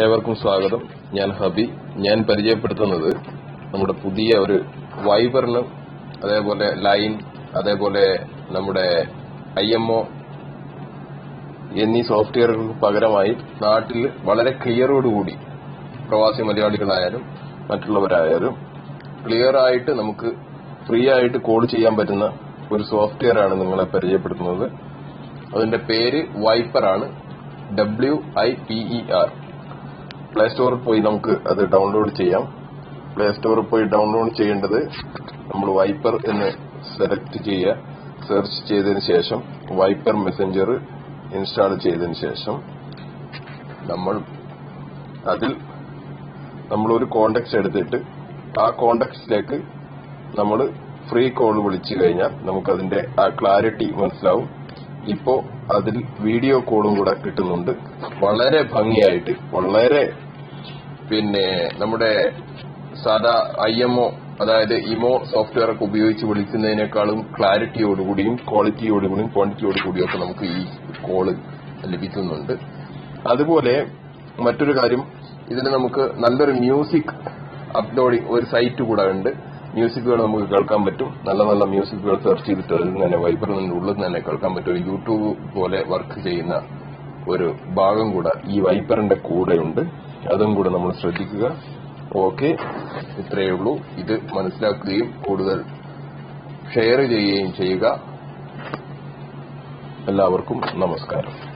ഏവർക്കും സ്വാഗതം. ഞാൻ ഹബി. ഞാൻ പരിചയപ്പെടുത്തുന്നത് നമ്മുടെ പുതിയ ഒരു വൈബറിന് അതേപോലെ ലൈൻ അതേപോലെ നമ്മുടെ ഐ എം ഒ എന്നീ സോഫ്റ്റ്വെയറുകൾക്ക് പകരമായി നാട്ടിൽ വളരെ ക്ലിയറോടുകൂടി പ്രവാസി മലയാളികളായാലും മറ്റുള്ളവരായാലും ക്ലിയർ ആയിട്ട് നമുക്ക് ഫ്രീ ആയിട്ട് കോൾ ചെയ്യാൻ പറ്റുന്ന ഒരു സോഫ്റ്റ്വെയർ ആണ് നിങ്ങളെ പരിചയപ്പെടുത്തുന്നത്. അതിന്റെ പേര് വൈപ്പർ ആണ് W I P E R. Play സ്റ്റോറിൽ പോയി നമുക്ക് അത് ഡൗൺലോഡ് ചെയ്യാം. പ്ലേ സ്റ്റോറിൽ പോയി ഡൗൺലോഡ് ചെയ്യേണ്ടത് നമ്മൾ വൈപ്പർ എന്ന് സെലക്ട് ചെയ്യുക. സെർച്ച് ചെയ്തതിന് ശേഷം വൈപ്പർ മെസ്സഞ്ചർ ഇൻസ്റ്റാൾ ചെയ്തതിന് ശേഷം നമ്മൾ അതിൽ നമ്മളൊരു കോണ്ടാക്ട് എടുത്തിട്ട് ആ കോണ്ടാക്ട്സിലേക്ക് നമ്മൾ ഫ്രീ കോൾ വിളിച്ചു കഴിഞ്ഞാൽ നമുക്കതിന്റെ ആ ക്ലാരിറ്റി മനസ്സിലാവും. ഇപ്പോ അതിൽ വീഡിയോ കോളും കൂടെ കിട്ടുന്നുണ്ട്. വളരെ ഭംഗിയായിട്ട് വളരെ പിന്നെ നമ്മുടെ സാധാ ഐ എം ഒ അതായത് ഇമോ സോഫ്റ്റ്വെയർ ഒക്കെ ഉപയോഗിച്ച് വിളിക്കുന്നതിനേക്കാളും ക്ലാരിറ്റിയോടുകൂടിയും ക്വാളിറ്റിയോടുകൂടിയും ക്വാണ്ടിറ്റിയോടുകൂടിയും ഒക്കെ നമുക്ക് ഈ കോൾ ലഭിക്കുന്നുണ്ട്. അതുപോലെ മറ്റൊരു കാര്യം ഇതിൽ നമുക്ക് നല്ലൊരു മ്യൂസിക് അപ്ലോഡിംഗ് ഒരു സൈറ്റ് കൂടെ ഉണ്ട്. മ്യൂസിക്കുകൾ നമുക്ക് കേൾക്കാൻ പറ്റും. നല്ല നല്ല മ്യൂസിക്കുകൾ സെർച്ച് ചെയ്തിട്ട് അതിൽ നിന്ന് തന്നെ വൈബ്രറിന്റെ ഉള്ളിൽ തന്നെ കേൾക്കാൻ പറ്റും. ഒരു യൂട്യൂബ് പോലെ വർക്ക് ചെയ്യുന്ന ഒരു ഭാഗം കൂടെ ഈ വൈപ്പറിന്റെ കൂടെയുണ്ട് അതും കൂടെ നമ്മൾ ശ്രദ്ധിക്കുക. ഓക്കെ ഇത്രയേ ഉള്ളൂ. ഇത് മനസ്സിലാക്കുകയും കൂടുതൽ ഷെയർ ചെയ്യുകയും ചെയ്യുക. എല്ലാവർക്കും നമസ്കാരം.